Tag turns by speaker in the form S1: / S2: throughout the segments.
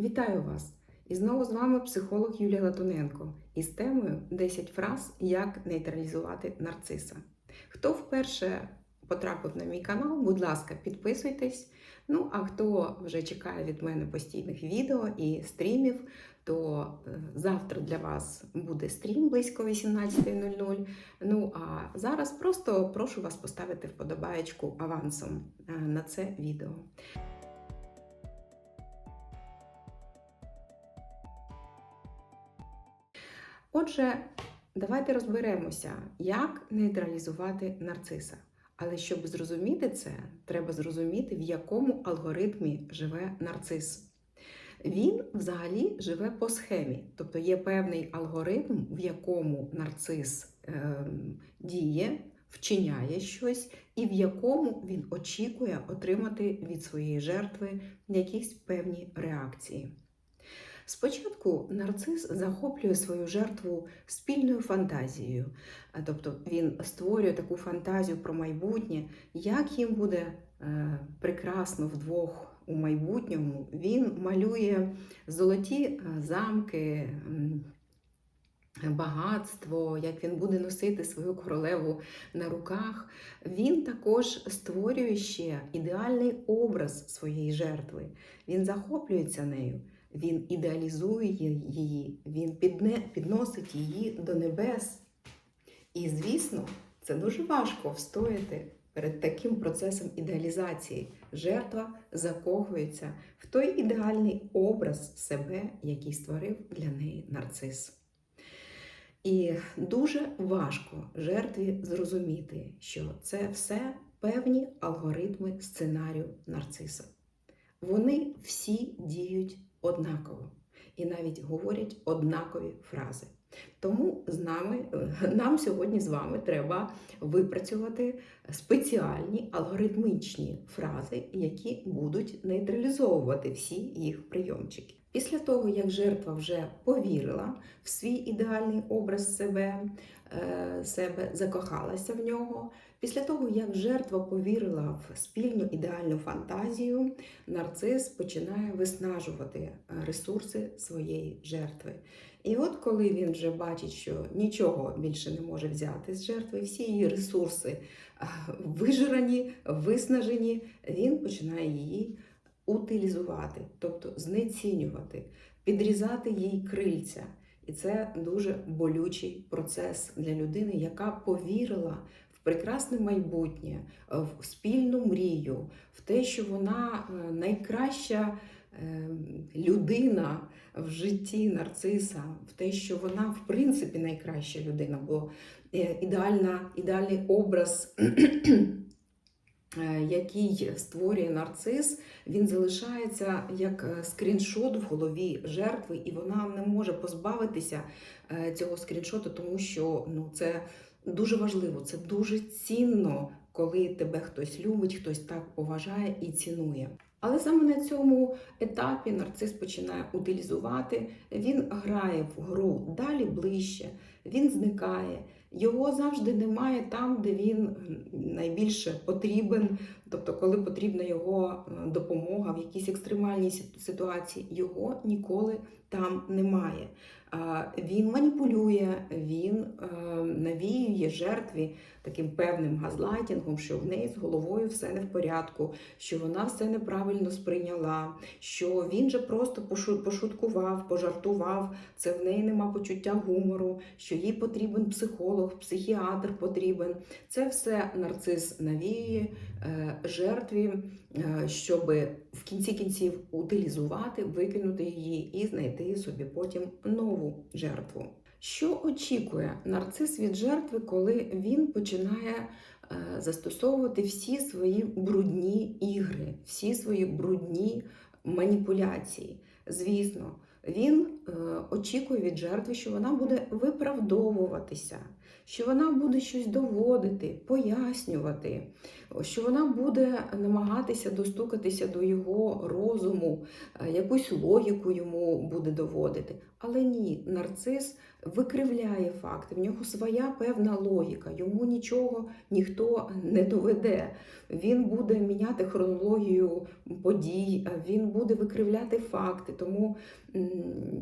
S1: Вітаю вас! І знову з вами психолог Юлія Латуненко із темою 10 фраз, як нейтралізувати нарциса. Хто вперше потрапив на мій канал, будь ласка, підписуйтесь. Ну, а хто вже чекає від мене постійних відео і стрімів, то е, завтра для вас буде стрім близько 18.00. Ну а зараз просто прошу вас поставити вподобаєчку авансом е, на це відео. Отже, давайте розберемося, як нейтралізувати нарциса. Але щоб зрозуміти це, треба зрозуміти, в якому алгоритмі живе нарцис. Він взагалі живе по схемі, тобто є певний алгоритм, в якому нарцис е, діє, вчиняє щось, і в якому він очікує отримати від своєї жертви якісь певні реакції. Спочатку нарцис захоплює свою жертву спільною фантазією, тобто він створює таку фантазію про майбутнє, як їм буде е, прекрасно вдвох у майбутньому. Він малює золоті е, замки. Багатство, як він буде носити свою королеву на руках, він також створює ще ідеальний образ своєї жертви. Він захоплюється нею. Він ідеалізує її, він підносить її до небес. І, звісно, це дуже важко встояти перед таким процесом ідеалізації. Жертва закохується в той ідеальний образ себе, який створив для неї нарцис. І дуже важко жертві зрозуміти, що це все певні алгоритми сценарію нарциса. Вони всі діють однаково і навіть говорять однакові фрази. Тому з нами, нам сьогодні з вами треба випрацювати спеціальні алгоритмічні фрази, які будуть нейтралізовувати всі їх прийомчики. Після того, як жертва вже повірила в свій ідеальний образ себе, е, себе закохалася в нього. Після того, як жертва повірила в спільну ідеальну фантазію, нарцис починає виснажувати е, ресурси своєї жертви. І от коли він вже бачить, що нічого більше не може взяти з жертви, всі її ресурси е, вижрані, виснажені, він починає її утилізувати, тобто знецінювати, підрізати їй крильця. І це дуже болючий процес для людини, яка повірила прекрасне майбутнє, в спільну мрію, в те, що вона е, найкраща е, людина в житті нарциса, в те, що вона в принципі найкраща людина, бо е, ідеальна, ідеальний образ. е, Який створює нарцис, він залишається як е, скріншот в голові жертви, і вона не може позбавитися е, цього скріншоту, тому що ну, це дуже важливо, це дуже цінно, коли тебе хтось любить, хтось так поважає і цінує. Але саме на цьому етапі нарцис починає утилізувати, він грає в гру далі ближче, він зникає. Його завжди немає там, де він найбільше потрібен. Тобто, коли потрібна його е, допомога в якійсь екстремальній ситуації, його ніколи там немає. Він маніпулює, він е, навіює жертві таким певним газлайтінгом, що в неї з головою все не в порядку, що вона все неправильно сприйняла, що він же просто пошуткував, пожартував, це в неї нема почуття гумору, що їй потрібен психолог, психіатр потрібен. Це все нарцис навіює е, жертві, е, щоб в кінці кінців утилізувати, викинути її і знайти собі потім нову жертву. Що очікує нарцис від жертви, коли він починає е, застосовувати всі свої брудні ігри, всі свої брудні маніпуляції? Звісно, він е, очікує від жертви, що вона буде виправдовуватися, що вона буде щось доводити, пояснювати. Що вона буде намагатися достукатися до його розуму, е, якусь логіку йому буде доводити. Але ні, нарцис викривляє факти, в нього своя певна логіка, йому нічого ніхто не доведе. Він буде міняти хронологію подій, е, він буде викривляти факти. Тому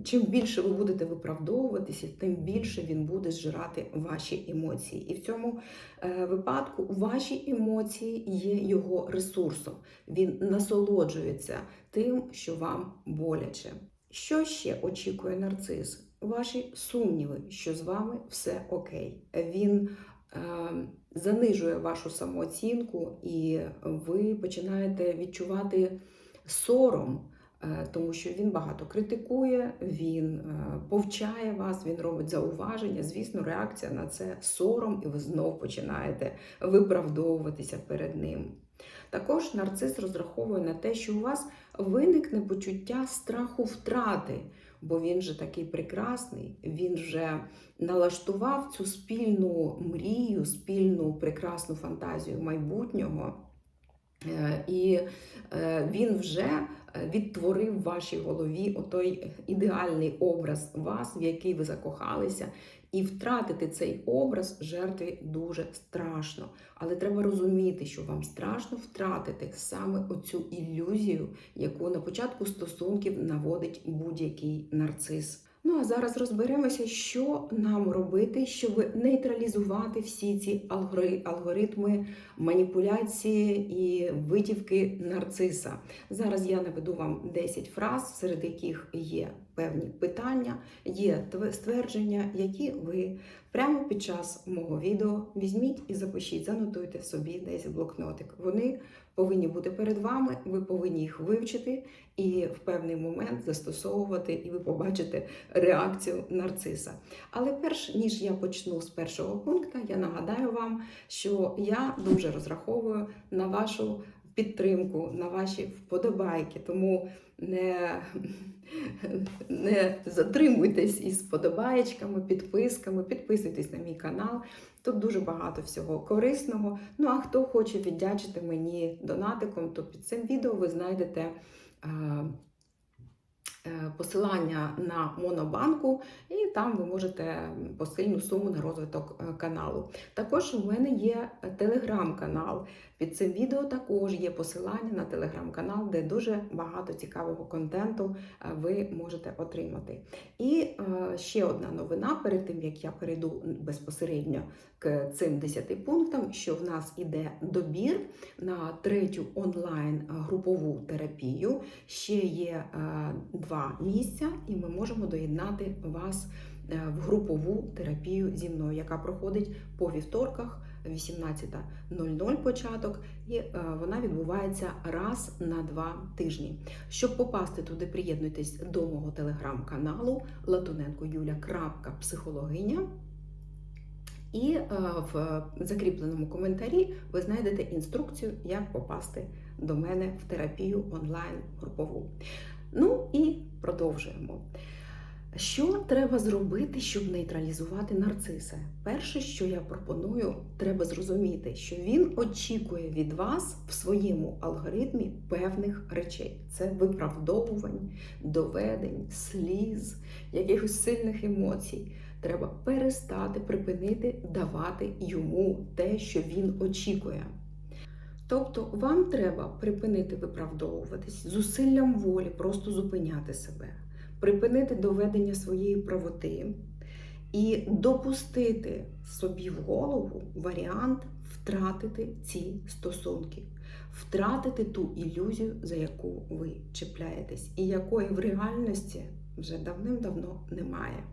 S1: чим більше ви будете виправдовуватися, тим більше він буде зжирати ваші емоції. І в цьому е, випадку ваші емоції є його ресурсом. Він насолоджується тим, що вам боляче. Що ще очікує нарцис? Ваші сумніви, що з вами все окей. Він е, занижує вашу самооцінку, і ви починаєте відчувати сором, тому що він багато критикує, він е, повчає вас, він робить зауваження. Звісно, реакція на це сором, і ви знов починаєте виправдовуватися перед ним. Також нарцис розраховує на те, що у вас виникне почуття страху втрати, бо він же такий прекрасний, він вже налаштував цю спільну мрію, спільну прекрасну фантазію майбутнього. Е, І е, він вже відтворив в вашій голові отой ідеальний образ вас, в який ви закохалися. І втратити цей образ жертві дуже страшно. Але треба розуміти, що вам страшно втратити саме оцю ілюзію, яку на початку стосунків наводить будь-який нарцис. Ну а зараз розберемося, що нам робити, щоб нейтралізувати всі ці алгоритми маніпуляції і витівки нарциса. Зараз я наведу вам 10 фраз, серед яких є певні питання, є тв- ствердження, які ви прямо під час мого відео візьміть і запишіть, занотуйте собі десь блокнотик. Вони повинні бути перед вами, ви повинні їх вивчити і в певний момент застосовувати, і ви побачите реакцію нарциса. Але перш ніж я почну з першого пункту, я нагадаю вам, що я дуже розраховую на вашу підтримку, на ваші вподобайки. Тому не, не затримуйтесь із вподобаєчками, підписками, підписуйтесь на мій канал. Тут дуже багато всього корисного. Ну а хто хоче віддячити мені донатиком, то під цим відео ви знайдете. Е, Посилання на Монобанку, і там ви можете посильну суму на розвиток е, каналу. Також у мене є телеграм-канал. Під цим відео також є посилання на телеграм-канал, де дуже багато цікавого контенту е, ви можете отримати. І ще одна новина перед тим, як я перейду безпосередньо к цим 10 пунктам, що в нас іде добір на третю онлайн групову терапію. Ще є е, два місця, і ми можемо доєднати вас е, в групову терапію зі мною, яка проходить по вівторках. 18.00 початок, і е, вона відбувається раз на два тижні. Щоб попасти туди, приєднуйтесь до мого телеграм-каналу Латуненко Юля.психологиня. І е, в закріпленому коментарі ви знайдете інструкцію, як попасти до мене в терапію онлайн групову. Ну і продовжуємо. Що треба зробити, щоб нейтралізувати нарциса? Перше, що я пропоную, треба зрозуміти, що він очікує від вас в своєму алгоритмі певних речей: це виправдовувань, доведень, сліз, якихось сильних емоцій. Треба перестати припинити давати йому те, що він очікує. Тобто вам треба припинити виправдовуватись зусиллям волі, просто зупиняти себе припинити доведення своєї правоти і допустити собі в голову варіант втратити ці стосунки, втратити ту ілюзію, за яку ви чіпляєтесь, і якої в реальності вже давним-давно немає.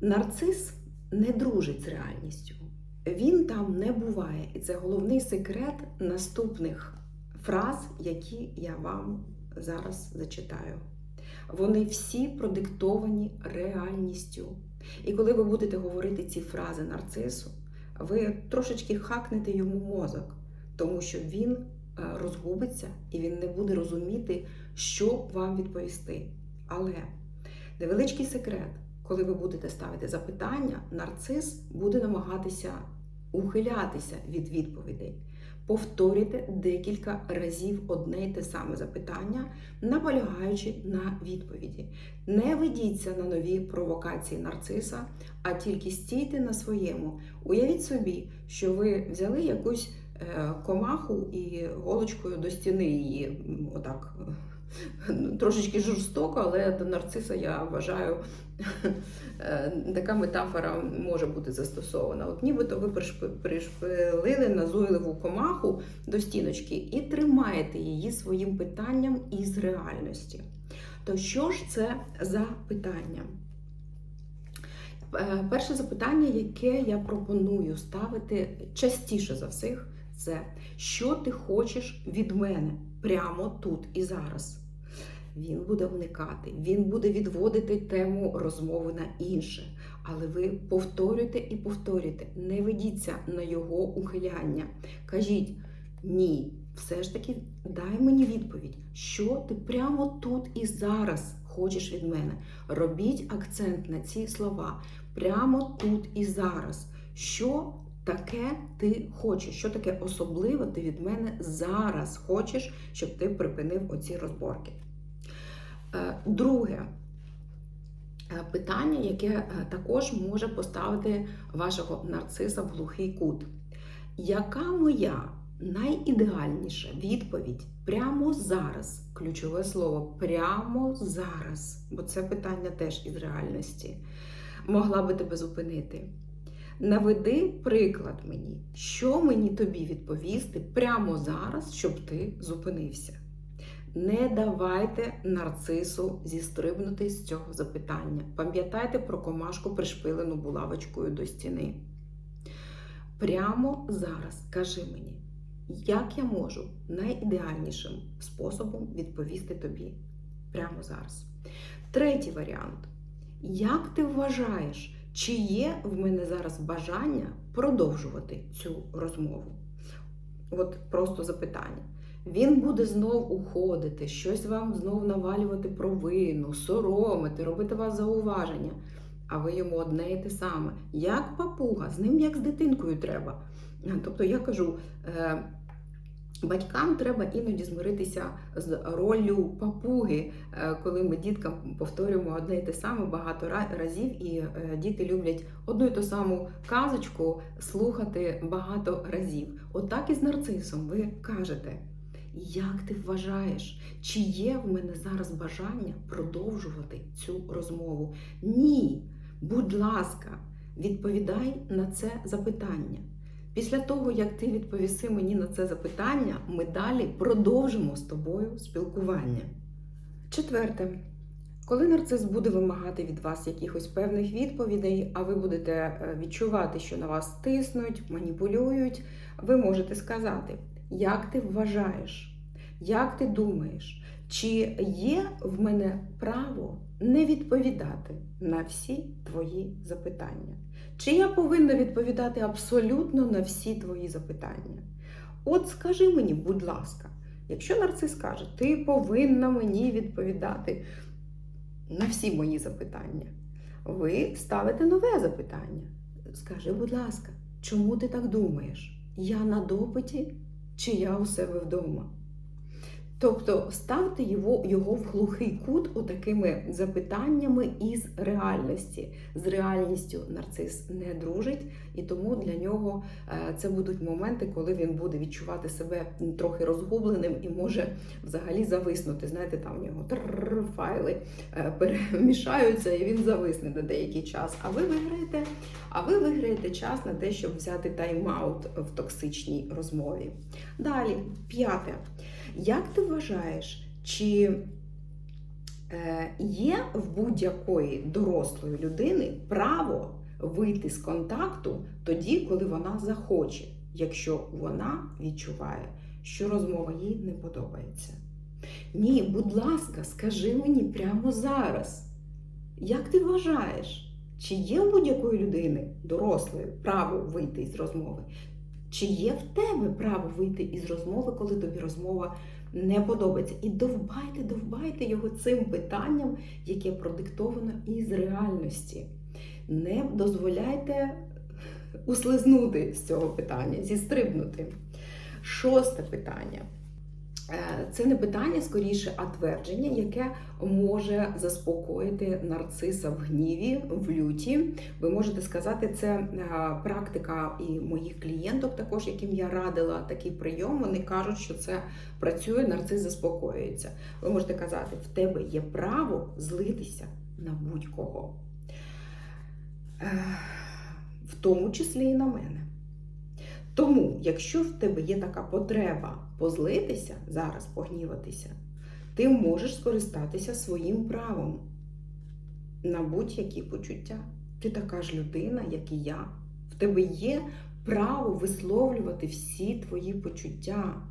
S1: Нарцис не дружить з реальністю. Він там не буває. І це головний секрет наступних фраз, які я вам зараз зачитаю. Вони всі продиктовані реальністю. І коли ви будете говорити ці фрази нарцису, ви трошечки хакнете йому мозок, тому що він розгубиться і він не буде розуміти, що вам відповісти. Але невеличкий секрет, коли ви будете ставити запитання, нарцис буде намагатися ухилятися від відповідей. Повторюйте декілька разів одне й те саме запитання, наполягаючи на відповіді. Не ведіться на нові провокації нарциса, а тільки стійте на своєму. Уявіть собі, що ви взяли якусь е, комаху і голочкою до стіни її отак. Трошечки жорстоко, але до нарциса я вважаю, е, така метафора може бути застосована. От нібито ви пришпилили назойливу комаху до стіночки і тримаєте її своїм питанням із реальності. То що ж це за питання? Е, Перше запитання, яке я пропоную ставити частіше за всіх, це що ти хочеш від мене прямо тут і зараз. Він буде вникати, він буде відводити тему розмови на інше. Але ви повторюйте і повторюйте, не ведіться на його ухиляння. Кажіть ні, все ж таки дай мені відповідь, що ти прямо тут і зараз хочеш від мене. Робіть акцент на ці слова прямо тут і зараз. Що таке ти хочеш? Що таке особливе ти від мене зараз хочеш, щоб ти припинив оці розборки? Е, Друге е, питання, яке е, також може поставити вашого нарциса в глухий кут. Яка моя найідеальніша відповідь прямо зараз? Ключове слово прямо зараз, бо це питання теж із реальності. Могла би тебе зупинити. Наведи приклад мені, що мені тобі відповісти прямо зараз, щоб ти зупинився. Не давайте нарцису зістрибнути з цього запитання. Пам'ятайте про комашку, пришпилену булавочкою до стіни. Прямо зараз кажи мені, як я можу найідеальнішим способом відповісти тобі прямо зараз. Третій варіант. Як ти вважаєш, чи є в мене зараз бажання продовжувати цю розмову? От просто запитання. Він буде знов уходити, щось вам знов навалювати провину, соромити, робити вас зауваження. А ви йому одне і те саме. Як папуга, з ним як з дитинкою треба. Тобто я кажу, е, батькам треба іноді змиритися з роллю папуги, е, коли ми діткам повторюємо одне і те саме багато разів, і е, діти люблять одну і ту саму казочку слухати багато разів. Отак і з нарцисом ви кажете. Як ти вважаєш, чи є в мене зараз бажання продовжувати цю розмову? Ні. Будь ласка, відповідай на це запитання. Після того, як ти відповіси мені на це запитання, ми далі продовжимо з тобою спілкування. Четверте. Коли нарцис буде вимагати від вас якихось певних відповідей, а ви будете е, відчувати, що на вас тиснуть, маніпулюють, ви можете сказати, як ти вважаєш, як ти думаєш, чи є в мене право не відповідати на всі твої запитання? Чи я повинна відповідати абсолютно на всі твої запитання? От скажи мені, будь ласка, якщо нарцис каже, ти повинна мені відповідати на всі мої запитання, ви ставите нове запитання. Скажи, будь ласка, чому ти так думаєш? Я на допиті чи я у себе вдома? Тобто ставте його, його в глухий кут отакими запитаннями із реальності. З реальністю нарцис не дружить, і тому для нього е, це будуть моменти, коли він буде відчувати себе трохи розгубленим і може взагалі зависнути. Знаєте, там у нього файли е, перемішаються, і він зависне на деякий час. А ви виграєте, а ви виграєте час на те, щоб взяти тайм-аут в токсичній розмові. Далі, п'яте. Як ти вважаєш, чи е, є в будь-якої дорослої людини право вийти з контакту тоді, коли вона захоче, якщо вона відчуває, що розмова їй не подобається? Ні, будь ласка, скажи мені прямо зараз. Як ти вважаєш, чи є у будь-якої людини дорослої право вийти із розмови? Чи є в тебе право вийти із розмови, коли тобі розмова не подобається? І довбайте, довбайте його цим питанням, яке продиктовано із реальності. Не дозволяйте услизнути з цього питання, зістрибнути. Шосте питання. Е, Це не питання скоріше, а твердження, яке може заспокоїти нарциса в гніві, в люті. Ви можете сказати, це е, практика і моїх клієнток, також яким я радила такий прийом. Вони кажуть, що це працює, нарцис заспокоюється. Ви можете казати, в тебе є право злитися на будь-кого, Е, в тому числі і на мене. Тому, якщо в тебе є така потреба позлитися, зараз погніватися, ти можеш скористатися своїм правом на будь-які почуття. Ти така ж людина, як і я. В тебе є право висловлювати всі твої почуття,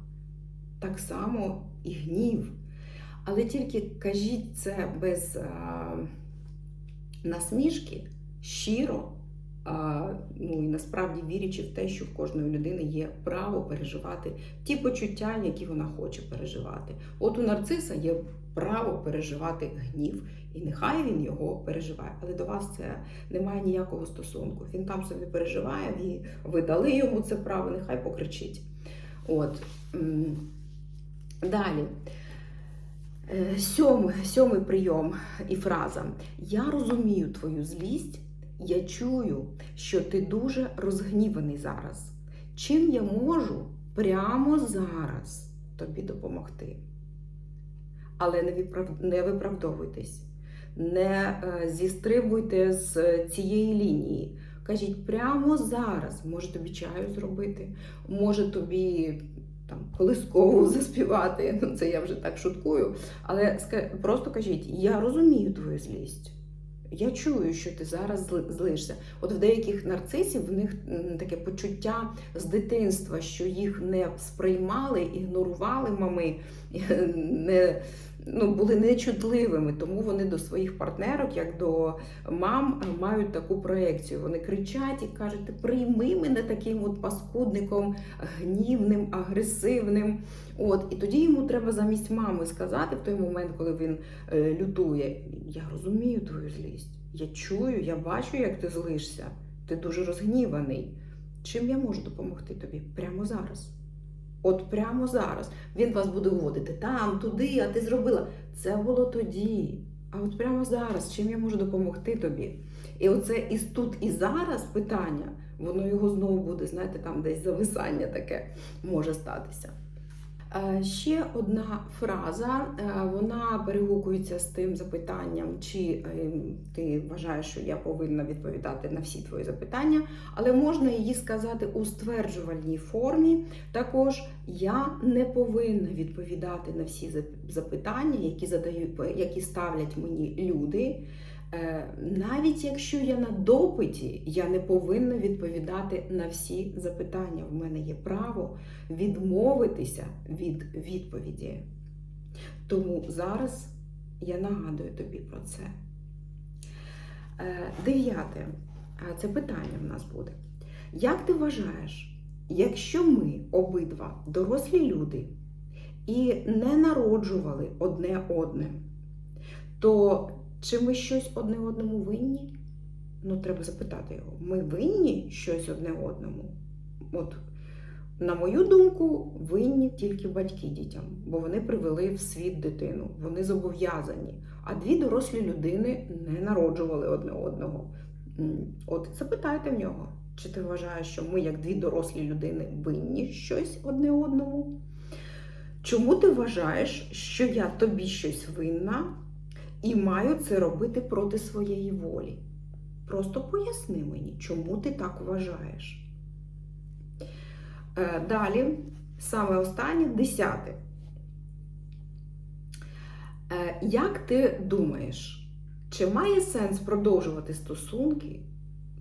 S1: так само і гнів. Але тільки кажіть це без а, насмішки, щиро. Ну і насправді вірячи в те, що в кожної людини є право переживати ті почуття, які вона хоче переживати. От у нарциса є право переживати гнів, і нехай він його переживає. Але до вас це не має ніякого стосунку. Він там собі переживає, і ви дали йому це право, нехай покричить. От. Далі. Е, Сьомий, сьомий прийом і фраза. Я розумію твою злість. Я чую, що ти дуже розгніваний зараз. Чим я можу прямо зараз тобі допомогти? Але не, виправдовуйтесь, не е, зістрибуйте з цієї лінії. Кажіть, прямо зараз може тобі чаю зробити, може тобі там колискову заспівати. Ну, це я вже так шуткую. Але просто кажіть, я розумію твою злість. Я чую, що ти зараз злишся. От в деяких нарцисів в них таке почуття з дитинства, що їх не сприймали, ігнорували мами, не, ну, були нечутливими, тому вони до своїх партнерок, як до мам, мають таку проекцію. Вони кричать і кажуть: прийми мене таким от паскудником, гнівним, агресивним. От, і тоді йому треба замість мами сказати в той момент, коли він е, лютує: Я розумію твою злість, я чую, я бачу, як ти злишся. Ти дуже розгніваний. Чим я можу допомогти тобі прямо зараз? От прямо зараз. Він вас буде вводити там, туди, а ти зробила. Це було тоді. А от прямо зараз, чим я можу допомогти тобі? І оце і тут і зараз питання, воно його знову буде, знаєте, там десь зависання таке може статися. Е, Ще одна фраза, е, вона перегукується з тим запитанням, чи е, ти вважаєш, що я повинна відповідати на всі твої запитання, але можна її сказати у стверджувальній формі. Також я не повинна відповідати на всі запитання, які задають, які ставлять мені люди. Е, Навіть якщо я на допиті, я не повинна відповідати на всі запитання. В мене є право відмовитися від відповіді. Тому зараз я нагадую тобі про це. Е, Дев'яте. Це питання в нас буде. Як ти вважаєш, якщо ми обидва дорослі люди і не народжували одне одне, то чи ми щось одне одному винні? Ну, треба запитати його. Ми винні щось одне одному? От, на мою думку, винні тільки батьки дітям, бо вони привели в світ дитину, вони зобов'язані. А дві дорослі людини не народжували одне одного. От запитайте в нього, чи ти вважаєш, що ми, як дві дорослі людини, винні щось одне одному? Чому ти вважаєш, що я тобі щось винна і маю це робити проти своєї волі? Просто поясни мені, чому ти так вважаєш. Е, Далі, саме останнє, десяте. Е, Як ти думаєш, чи має сенс продовжувати стосунки,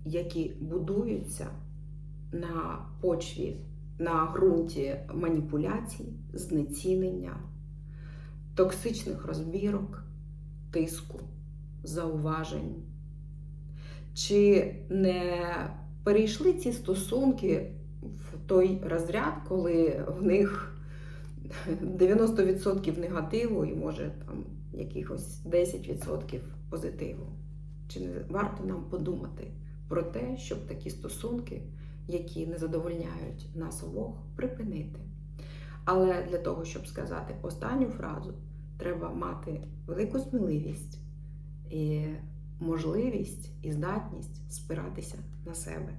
S1: які будуються на почві, на ґрунті маніпуляцій, знецінення, токсичних розбірок, тиску, зауважень? Чи не перейшли ці стосунки в той розряд, коли в них 90% негативу і може там якихось 10% позитиву? Чи не варто нам подумати про те, щоб такі стосунки, які не задовольняють нас обох, припинити. Але для того, щоб сказати останню фразу, треба мати велику сміливість і можливість і здатність спиратися на себе.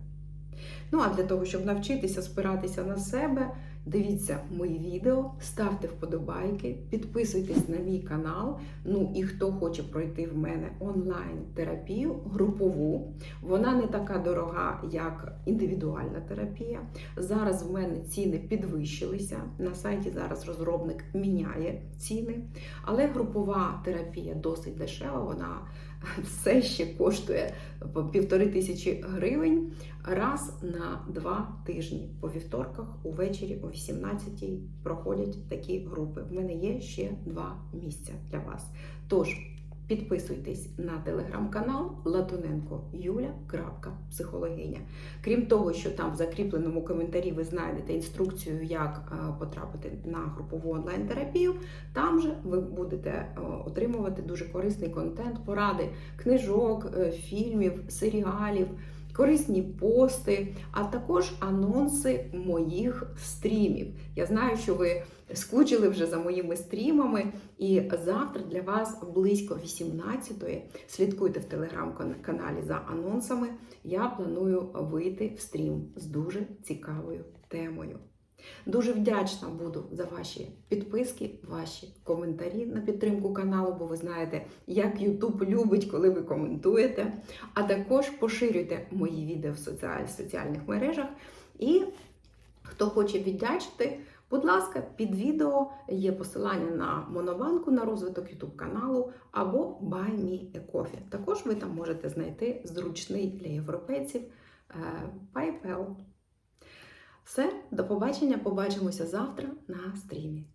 S1: Ну а для того, щоб навчитися спиратися на себе, дивіться мої відео, ставте вподобайки, підписуйтесь на мій канал. Ну і хто хоче пройти в мене онлайн-терапію групову, вона не така дорога, як індивідуальна терапія. Зараз в мене ціни підвищилися. На сайті зараз розробник міняє ціни, але групова терапія досить дешева. Вона все ще коштує півтори тисячі гривень раз на два тижні. По вівторках увечері о 18-й проходять такі групи. В мене є ще два місця для вас. Тож підписуйтесь на телеграм-канал Латуненко Юля.психологиня. Крім того, що там в закріпленому коментарі ви знайдете інструкцію, як е, потрапити на групову онлайн-терапію. Там же ви будете е, отримувати дуже корисний контент, поради книжок, е, фільмів, серіалів. Корисні пости, а також анонси моїх стрімів. Я знаю, що ви скучили вже за моїми стрімами, і завтра для вас близько 18-ї слідкуйте в телеграм-каналі за анонсами. Я планую вийти в стрім з дуже цікавою темою. Дуже вдячна буду за ваші підписки, ваші коментарі на підтримку каналу, бо ви знаєте, як YouTube любить, коли ви коментуєте. А також поширюйте мої відео в соціаль- соціальних мережах. І хто хоче віддячити, будь ласка, під відео є посилання на Монобанку на розвиток YouTube каналу або Buy Me a Coffee. Також ви там можете знайти зручний для європейців е, PayPal. Все, до побачення. Побачимося завтра на стрімі.